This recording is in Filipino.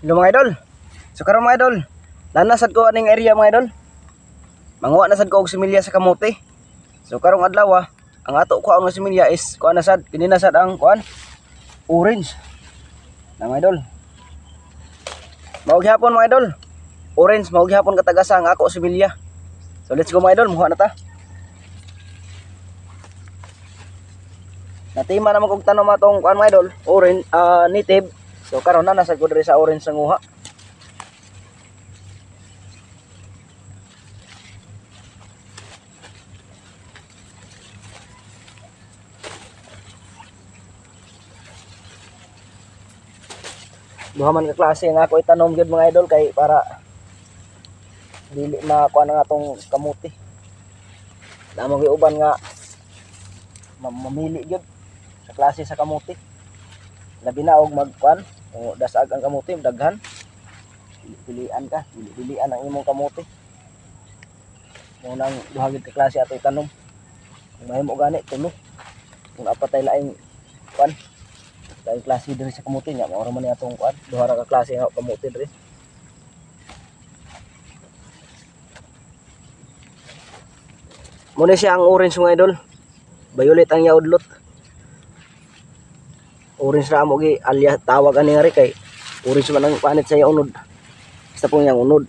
Hello mga idol. So karon mga idol, nanasad ko aning area mga idol. Manguha na sad ko og similya sa kamote. So karong adlaw ah, ang ato ko ang similya is kuan na sad, kininasad ang kuan orange. Na mga idol. Mao gihapon mga idol. Orange mao gihapon katagasa ang ako similya. So let's go mga idol, muha na ta. Natima naman kog tanom atong kuan mga idol, orange ah, native. So karon na nasa diri sa orange sa nguha. Duha man ka klase nga ako itanom gyud mga idol kay para dili makuha na nga tong kamuti. Namo uban nga ma- mamili gyud sa klase sa kamuti. Labi na og magkuan, o dasag ang kamuti daghan. Pili-pilian ka, pili-pilian ang imong kamuti. Mo nang duha ka klase ato itanom. Kung mahimo gani tulo. Kung apatay laing kuan, laing klase diri sa kamuti nya, mao man atong kuan, duha ra ka klase nga kamuti diri. Muna siya ang orange mga idol. Violet ang yaudlot. Orange ra mo gi alya tawag ani nga ri kay orange man ang panit sa yaunod. Basta po niyang unod.